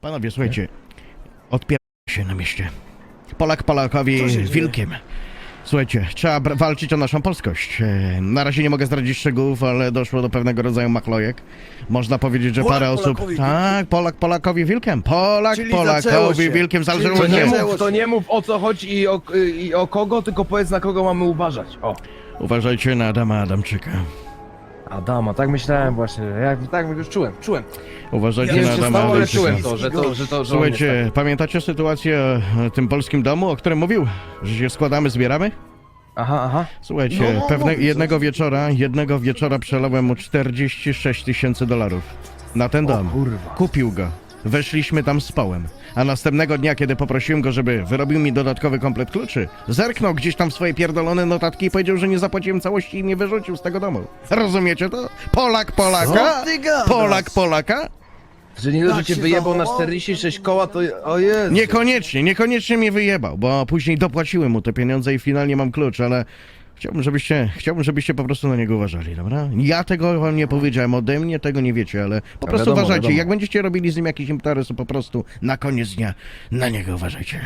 Panowie, słuchajcie, odpier... się na mieście. Polak Polakowi wilkiem. Słuchajcie, trzeba walczyć o naszą polskość. E, Na razie nie mogę zdradzić szczegółów, ale doszło do pewnego rodzaju machlojek. Można powiedzieć, że Polak parę osób... Polakowi wilkiem. Tak, Polak Polakowi wilkiem. Polak Czyli zaczęło Polakowi się. wilkiem. Zależy Czyli To od nie, mów, to nie mów o co chodzi i o, i o kogo, tylko powiedz na kogo mamy uważać. O. Uważajcie na Adama Adamczyka. Adama, tak myślałem właśnie. Ja tak już czułem, czułem. Uważajcie Nie na co Adama stało, ale Adamczyka. czułem to, że to, że to, że on jest Słuchajcie, pamiętacie sytuację o tym polskim domu, o którym mówił? Że się składamy, zbieramy? tak. Aha, aha. Słuchajcie, No, pewne, jednego wieczora, jednego wieczora przelałem mu 46 tysięcy dolarów. Na ten dom. kurwa. Kupił go. Weszliśmy tam z połem. A następnego dnia, kiedy poprosiłem go, żeby wyrobił mi dodatkowy komplet kluczy, zerknął gdzieś tam w swoje pierdolone notatki i powiedział, że nie zapłaciłem całości i mnie wyrzucił z tego domu. Rozumiecie to? Polak Polaka? Co ty gadasz? Polak Polaka? Że nie dość, że Jak cię się wyjebał na zachował? 46 koła, to... O Jezu. Niekoniecznie, niekoniecznie mnie wyjebał, bo później dopłaciłem mu te pieniądze i finalnie mam klucz, ale chciałbym, żebyście, chciałbym, żebyście po prostu na niego uważali, dobra? Ja tego wam nie powiedziałem, ode mnie tego nie wiecie, ale po prostu wiadomo, uważajcie. wiadomo. Jak będziecie robili z nim jakiś interes, to po prostu na koniec dnia na niego uważajcie.